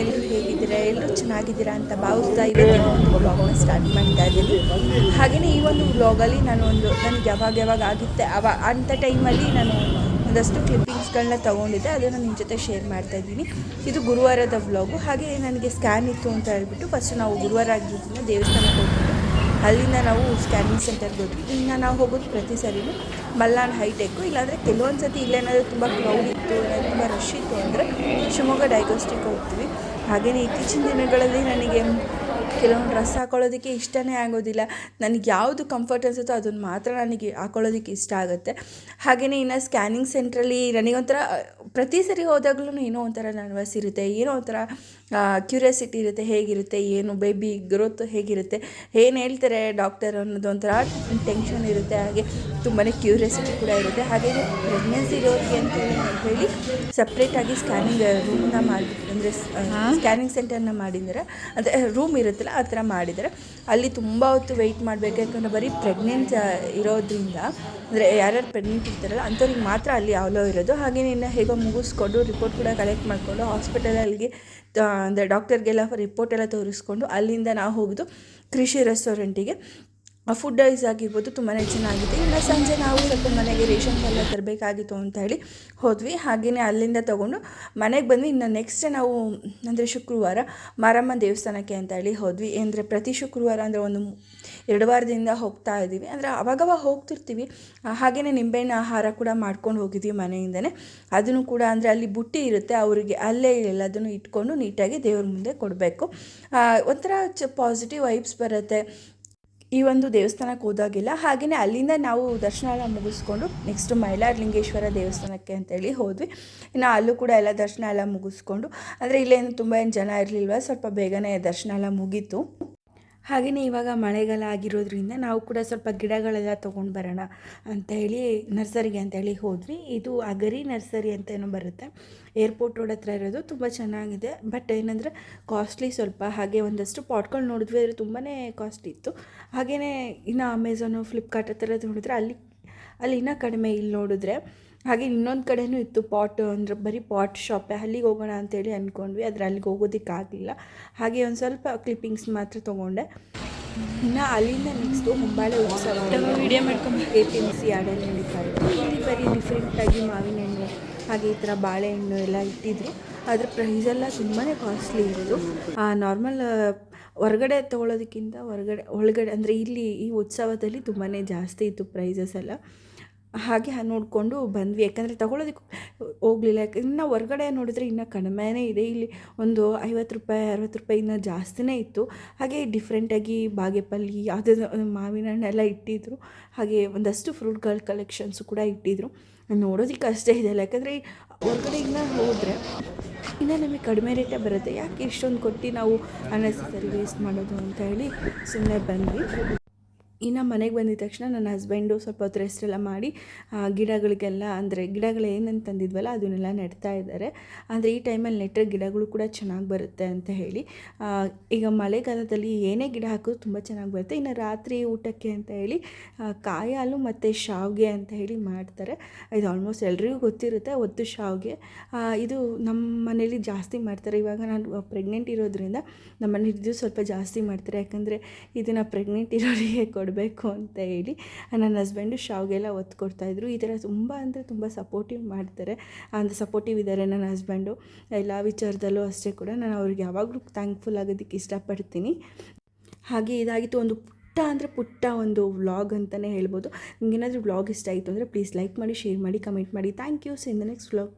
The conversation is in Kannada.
ಎಲ್ಲರೂ ಹೇಗಿದ್ದೀರಾ? ಎಲ್ಲರೂ ಚೆನ್ನಾಗಿದ್ದೀರಾ ಅಂತ ಭಾವಿಸ್ತಾ ಇವತ್ತಿನ ಒಂದು ಬ್ಲಾಗ್ನ ಸ್ಟಾರ್ಟ್ ಮಾಡ್ತಾ ಇದ್ದೀನಿ. ಹಾಗೆಯೇ ಈ ಒಂದು ಬ್ಲಾಗಲ್ಲಿ ನಾನು ಒಂದು, ನನಗೆ ಯಾವಾಗ ಯಾವಾಗ ಆಗುತ್ತೆ ಅವ ಅಂಥ ಟೈಮಲ್ಲಿ ನಾನು ಒಂದಷ್ಟು ಕ್ಲಿಪ್ಪಿಂಗ್ ಕ್ಲಿಪ್ಪಿಂಗ್ಸ್ಗಳನ್ನ ತೊಗೊಂಡಿದ್ದೆ, ಅದನ್ನು ನಿಮ್ಮ ಜೊತೆ ಶೇರ್ ಮಾಡ್ತಾ ಇದ್ದೀನಿ. ಇದು ಗುರುವಾರದ ವ್ಲಾಗು. ಹಾಗೆ ನನಗೆ ಸ್ಕ್ಯಾನ್ ಇತ್ತು ಅಂತ ಹೇಳ್ಬಿಟ್ಟು ಫಸ್ಟ್ ನಾವು ಗುರುವಾರ ಆಗಿದ್ದೀನಿ ದೇವಸ್ಥಾನಕ್ಕೆ ಹೋಗ್ಬಿಟ್ಟು ಅಲ್ಲಿಂದ ನಾವು ಸ್ಕ್ಯಾನಿಂಗ್ ಸೆಂಟರ್ಗೆ ಹೋದ್ವಿ. ಇನ್ನು ನಾವು ಹೋಗೋದು ಪ್ರತಿ ಸರಿನೂ ಮಲ್ನಾಡ್ ಹೈಟೆಕ್ಕು ಇಲ್ಲಾಂದರೆ ಕೆಲವೊಂದು ಸತಿ ಇಲ್ಲೇನಾದರೂ ತುಂಬ ಕ್ರೌಡ್ ಇತ್ತು ತುಂಬ ರಶ್ ಇತ್ತು ಅಂದರೆ ಶಿವಮೊಗ್ಗ ಡಯಾಗ್ನೋಸ್ಟಿಕ್ ಹೋಗ್ತೀವಿ. ಹಾಗೆಯೇ ಇತ್ತೀಚಿನ ದಿನಗಳಲ್ಲಿ ನನಗೆ ಕೆಲವೊಂದು ಡ್ರೆಸ್ ಹಾಕೊಳ್ಳೋದಕ್ಕೆ ಇಷ್ಟನೇ ಆಗೋದಿಲ್ಲ. ನನಗೆ ಯಾವುದು ಕಂಫರ್ಟ್ ಅನಿಸುತ್ತೋ ಅದನ್ನು ಮಾತ್ರ ನನಗೆ ಹಾಕೊಳ್ಳೋದಕ್ಕೆ ಇಷ್ಟ ಆಗುತ್ತೆ. ಹಾಗೆಯೇ ಇನ್ನು ಸ್ಕ್ಯಾನಿಂಗ್ ಸೆಂಟ್ರಲ್ಲಿ ನನಗೊಂಥರ ಪ್ರತಿ ಸರಿ ಹೋದಾಗ್ಲೂ ಏನೋ ಒಂಥರ ನರ್ವಸ್ ಇರುತ್ತೆ. ಏನೋ ಒಂಥರ ಕ್ಯೂರಿಯಾಸಿಟಿ ಇರುತ್ತೆ. ಹೇಗಿರುತ್ತೆ ಏನು ಬೇಬಿ ಗ್ರೋತ್ ಹೇಗಿರುತ್ತೆ. ಏನು ಹೇಳ್ತಾರೆ ಡಾಕ್ಟರ್ ಅನ್ನೋದು ಒಂಥರ ಟೆನ್ಷನ್ ಇರುತ್ತೆ. ಹಾಗೆ ತುಂಬಾ ಕ್ಯೂರಿಯಾಸಿಟಿ ಕೂಡ ಇರುತ್ತೆ. ಹಾಗೆಯೇ ಪ್ರೆಗ್ನೆನ್ಸಿ ಇರೋರಿಗೆ ಅಂತ ಹೇಳಿ ಸಪ್ರೇಟಾಗಿ ಸ್ಕ್ಯಾನಿಂಗ್ ರೂಮ್ನ ಮಾಡಿಬಿಟ್ಟು ಅಂದರೆ ಸ್ಕ್ಯಾನಿಂಗ್ ಸೆಂಟರ್ನ ಮಾಡಿದ್ರೆ ಅಂದರೆ ರೂಮ್ ಇರುತ್ತಲ್ಲ, ಆ ಥರ ಮಾಡಿದ್ದಾರೆ. ಅಲ್ಲಿ ತುಂಬ ಹೊತ್ತು ವೆಯ್ಟ್ ಮಾಡಬೇಕು, ಯಾಕಂದರೆ ಬರೀ ಪ್ರೆಗ್ನೆಂಟ್ ಇರೋದ್ರಿಂದ, ಅಂದರೆ ಯಾರ್ಯಾರು ಪ್ರೆಗ್ನೆಂಟ್ ಇರ್ತಾರಲ್ಲ, ಅಂಥವ್ರಿಗೆ ಮಾತ್ರ ಅಲ್ಲಿ ಅಲೋ ಇರೋದು. ಹಾಗೆ ಇನ್ನು ಹೇಗೋ ಮುಗಿಸ್ಕೊಂಡು ರಿಪೋರ್ಟ್ ಕೂಡ ಕಲೆಕ್ಟ್ ಮಾಡಿಕೊಂಡು ಹಾಸ್ಪಿಟಲಲ್ಲಿಗೆ ಅಂದರೆ ಡಾಕ್ಟರ್ಗೆಲ್ಲ ರಿಪೋರ್ಟ್ ಎಲ್ಲ ತೋರಿಸ್ಕೊಂಡು ಅಲ್ಲಿಂದ ನಾವು ಹೋಗೋದು ಕೃಷಿ ರೆಸ್ಟೋರೆಂಟಿಗೆ ಫುಡ್ ಐಸ್ ಆಗಿರ್ಬೋದು ತುಂಬಾ ಚೆನ್ನಾಗಿದೆ. ಇನ್ನು ಸಂಜೆ ನಾವು ಸ್ವಲ್ಪ ಮನೆಗೆ ರೇಷನ್ಸ್ ಎಲ್ಲ ತರಬೇಕಾಗಿತ್ತು ಅಂತ ಹೇಳಿ ಹೋದ್ವಿ. ಹಾಗೆಯೇ ಅಲ್ಲಿಂದ ತೊಗೊಂಡು ಮನೆಗೆ ಬಂದ್ವಿ. ಇನ್ನು ನೆಕ್ಸ್ಟ್ ನಾವು ಅಂದರೆ ಶುಕ್ರವಾರ ಮಾರಮ್ಮ ದೇವಸ್ಥಾನಕ್ಕೆ ಅಂತ ಹೇಳಿ ಹೋದ್ವಿ. ಅಂದರೆ ಪ್ರತಿ ಶುಕ್ರವಾರ ಅಂದರೆ ಒಂದು ಎರಡು ವಾರದಿಂದ ಹೋಗ್ತಾ ಇದ್ದೀವಿ. ಅಂದರೆ ಅವಾಗವಾಗ ಹೋಗ್ತಿರ್ತೀವಿ. ಹಾಗೆಯೇ ನಿಂಬೆಹಣ್ಣು ಆಹಾರ ಕೂಡ ಮಾಡ್ಕೊಂಡು ಹೋಗಿದ್ವಿ ಮನೆಯಿಂದನೇ. ಅದನ್ನು ಕೂಡ ಅಂದರೆ ಅಲ್ಲಿ ಬುಟ್ಟಿ ಇರುತ್ತೆ. ಅವರಿಗೆ ಅಲ್ಲೇ ಎಲ್ಲದನ್ನು ಇಟ್ಕೊಂಡು ನೀಟಾಗಿ ದೇವ್ರ ಮುಂದೆ ಕೊಡಬೇಕು. ಒಂಥರ ಚ ಪಾಸಿಟಿವ್ ವೈಬ್ಸ್ ಬರುತ್ತೆ. ಈ ಒಂದು ದೇವಸ್ಥಾನಕ್ಕೆ ಹೋದಾಗಿಲ್ಲ ಹಾಗೆಯೇ ಅಲ್ಲಿಂದ ನಾವು ದರ್ಶನ ಎಲ್ಲ ಮುಗಿಸ್ಕೊಂಡು ನೆಕ್ಸ್ಟ್ ಮೈಲಾರಲಿಂಗೇಶ್ವರ ದೇವಸ್ಥಾನಕ್ಕೆ ಅಂತೇಳಿ ಹೋದ್ವಿ. ಇನ್ನು ಅಲ್ಲೂ ಕೂಡ ಎಲ್ಲ ದರ್ಶನ ಎಲ್ಲ ಮುಗಿಸ್ಕೊಂಡು ಅಂದರೆ ಇಲ್ಲೇನು ತುಂಬ ಏನು ಜನ ಇರಲಿಲ್ವ, ಸ್ವಲ್ಪ ಬೇಗನೆ ದರ್ಶನ ಎಲ್ಲ ಮುಗೀತು. ಹಾಗೆಯೇ ಇವಾಗ ಮಳೆಗಾಲ ಆಗಿರೋದ್ರಿಂದ ನಾವು ಕೂಡ ಸ್ವಲ್ಪ ಗಿಡಗಳೆಲ್ಲ ತೊಗೊಂಡು ಬರೋಣ ಅಂತ ಹೇಳಿ ನರ್ಸರಿಗೆ ಅಂತ ಹೇಳಿ ಹೋದ್ವಿ. ಇದು ಅಗರಿ ನರ್ಸರಿ ಅಂತೇನೋ ಬರುತ್ತೆ. ಏರ್ಪೋರ್ಟ್ ರೋಡ್ ಹತ್ರ ಇರೋದು. ತುಂಬ ಚೆನ್ನಾಗಿದೆ. ಬಟ್ ಏನಂದರೆ ಕಾಸ್ಟ್ಲಿ ಸ್ವಲ್ಪ. ಹಾಗೆ ಒಂದಷ್ಟು ಪಾಟ್ಗಳು ನೋಡಿದ್ವಿ ಆದರೆ ತುಂಬಾ ಕಾಸ್ಟ್ಲಿ ಇತ್ತು. ಹಾಗೆಯೇ ಇನ್ನು ಅಮೆಝಾನು ಫ್ಲಿಪ್ಕಾರ್ಟ್ ಹತ್ರ ನೋಡಿದ್ರೆ ಅಲ್ಲಿ ಅಲ್ಲಿ ಇನ್ನೂ ಕಡಿಮೆ ಇಲ್ಲಿ ನೋಡಿದ್ರೆ ಹಾಗೆ ಇನ್ನೊಂದು ಕಡೆಯೂ ಇತ್ತು ಪಾಟ್ ಅಂದರೆ ಬರೀ ಪಾಟ್ ಶಾಪೇ ಅಲ್ಲಿಗೆ ಹೋಗೋಣ ಅಂತೇಳಿ ಅಂದ್ಕೊಂಡ್ವಿ ಆದರೆ ಅಲ್ಲಿಗೆ ಹೋಗೋದಕ್ಕಾಗಲಿಲ್ಲ ಹಾಗೆ ಒಂದು ಸ್ವಲ್ಪ ಕ್ಲಿಪ್ಪಿಂಗ್ಸ್ ಮಾತ್ರ ತೊಗೊಂಡೆ. ಇನ್ನು ಅಲ್ಲಿಂದ ನೆಕ್ಸ್ಟು ಹೊಂಬಾಳೆ ಉತ್ಸವ ವಿಡಿಯೋ ಮಾಡ್ಕೊಂಡು ಎ ಪಿ ಎಂ ಸಿ ಆಡಲ್ಲಿ ನಡೀತಾರೆ ಇಲ್ಲಿ ಬರೀ ಡಿಫ್ರೆಂಟಾಗಿ ಮಾವಿನ ಹಣ್ಣು ಹಾಗೆ ಈ ಥರ ಬಾಳೆಹಣ್ಣು ಎಲ್ಲ ಇಟ್ಟಿದ್ರು. ಅದ್ರ ಪ್ರೈಸ್ ಎಲ್ಲ ತುಂಬಾ ಕಾಸ್ಟ್ಲಿ ಇತ್ತು. ನಾರ್ಮಲ್ ಹೊರಗಡೆ ತೊಗೊಳೋದಕ್ಕಿಂತ ಹೊರಗಡೆ ಒಳಗಡೆ ಅಂದರೆ ಇಲ್ಲಿ ಈ ಉತ್ಸವದಲ್ಲಿ ತುಂಬಾ ಜಾಸ್ತಿ ಇತ್ತು ಪ್ರೈಸಸ್ ಎಲ್ಲ. ಹಾಗೆ ನೋಡಿಕೊಂಡು ಬಂದ್ವಿ. ಯಾಕಂದರೆ ತಗೊಳ್ಳೋದಕ್ಕೆ ಹೋಗಲಿಲ್ಲ. ಯಾಕೆ ಇನ್ನು ಹೊರ್ಗಡೆ ನೋಡಿದ್ರೆ ಇನ್ನೂ ಕಡಿಮೆನೇ ಇದೆ. ಇಲ್ಲಿ ಒಂದು ಐವತ್ತು ರೂಪಾಯಿ, ಅರವತ್ತು ರೂಪಾಯಿ ಇನ್ನೂ ಜಾಸ್ತಿನೇ ಇತ್ತು. ಹಾಗೆ ಡಿಫ್ರೆಂಟಾಗಿ ಬಾಗೇಪಲ್ಲಿ ಯಾವುದೇ ಮಾವಿನ ಹಣ್ಣೆಲ್ಲ ಇಟ್ಟಿದ್ರು. ಹಾಗೆ ಒಂದಷ್ಟು ಫ್ರೂಟ್ಗಳ ಕಲೆಕ್ಷನ್ಸು ಕೂಡ ಇಟ್ಟಿದ್ರು. ನೋಡೋದಕ್ಕೆ ಅಷ್ಟೇ ಇದೆಯಲ್ಲ ಯಾಕಂದರೆ ಹೊರಗಡೆ ಇನ್ನು ಹೋದರೆ ಇನ್ನು ನಮಗೆ ಕಡಿಮೆ ರೇಟೇ ಬರುತ್ತೆ. ಯಾಕೆ ಇಷ್ಟೊಂದು ಕೊಟ್ಟು ನಾವು ಅನ್ನೆಸರಿ ವೇಸ್ಟ್ ಮಾಡೋದು ಅಂತ ಹೇಳಿ ಸುಮ್ಮನೆ ಬಂದ್ವಿ. ಇನ್ನು ಮನೆಗೆ ಬಂದಿದ ತಕ್ಷಣ ನನ್ನ ಹಸ್ಬೆಂಡು ಸ್ವಲ್ಪ ಹೊತ್ತು ರೆಸ್ಟ್ ಎಲ್ಲ ಮಾಡಿ ಗಿಡಗಳಿಗೆಲ್ಲ ಅಂದರೆ ಗಿಡಗಳು ಏನಂತ ತಂದಿದ್ವಲ್ಲ ಅದನ್ನೆಲ್ಲ ನೆಡ್ತಾ ಇದ್ದಾರೆ. ಅಂದರೆ ಈ ಟೈಮಲ್ಲಿ ನೆಟ್ಟರೆ ಗಿಡಗಳು ಕೂಡ ಚೆನ್ನಾಗಿ ಬರುತ್ತೆ ಅಂತ ಹೇಳಿ. ಈಗ ಮಳೆಗಾಲದಲ್ಲಿ ಏನೇ ಗಿಡ ಹಾಕೋದು ತುಂಬ ಚೆನ್ನಾಗಿ ಬರುತ್ತೆ. ಇನ್ನು ರಾತ್ರಿ ಊಟಕ್ಕೆ ಅಂತ ಹೇಳಿ ಕಾಯಿ ಹಾಲು ಮತ್ತು ಶಾವಿಗೆ ಅಂತ ಹೇಳಿ ಮಾಡ್ತಾರೆ. ಇದು ಆಲ್ಮೋಸ್ಟ್ ಎಲ್ರಿಗೂ ಗೊತ್ತಿರುತ್ತೆ ಒತ್ತು ಶಾವಿಗೆ. ಇದು ನಮ್ಮ ಮನೇಲಿ ಜಾಸ್ತಿ ಮಾಡ್ತಾರೆ. ಇವಾಗ ನಾನು ಪ್ರೆಗ್ನೆಂಟ್ ಇರೋದ್ರಿಂದ ನಮ್ಮ ಮನೇಲಿ ಇದು ಸ್ವಲ್ಪ ಜಾಸ್ತಿ ಮಾಡ್ತಾರೆ. ಯಾಕಂದರೆ ಇದನ್ನು ಪ್ರೆಗ್ನೆಂಟ್ ಇರೋರಿಗೆ ಕೊಡಬೇಕು ಅಂತ ಹೇಳಿ ನನ್ನ ಹಸ್ಬೆಂಡು ಶಾವ್ಗೆಲ್ಲ ಒತ್ತು ಕೊಡ್ತಾಯಿದ್ರು ಈ ಥರ ತುಂಬ ಅಂದರೆ ತುಂಬ ಸಪೋರ್ಟಿವ್ ಮಾಡ್ತಾರೆ. ಅಂದರೆ ಸಪೋರ್ಟಿವ್ ಇದ್ದಾರೆ ನನ್ನ ಹಸ್ಬೆಂಡು ಎಲ್ಲ ವಿಚಾರದಲ್ಲೂ ಅಷ್ಟೇ ಕೂಡ ನಾನು ಅವ್ರಿಗೆ ಯಾವಾಗಲೂ ಥ್ಯಾಂಕ್ಫುಲ್ ಆಗೋದಕ್ಕೆ ಇಷ್ಟಪಡ್ತೀನಿ. ಹಾಗೆ ಇದಾಗಿತ್ತು ಒಂದು ಪುಟ್ಟ ಅಂದರೆ ಪುಟ್ಟ ಒಂದು ವ್ಲಾಗ್ ಅಂತಲೇ ಹೇಳ್ಬೋದು. ನಿಮಗೇನಾದರೂ ವ್ಲಾಗ್ ಇಷ್ಟ ಆಯಿತು ಅಂದರೆ ಪ್ಲೀಸ್ ಲೈಕ್ ಮಾಡಿ ಶೇರ್ ಮಾಡಿ ಕಮೆಂಟ್ ಮಾಡಿ. Thank you see in the next vlog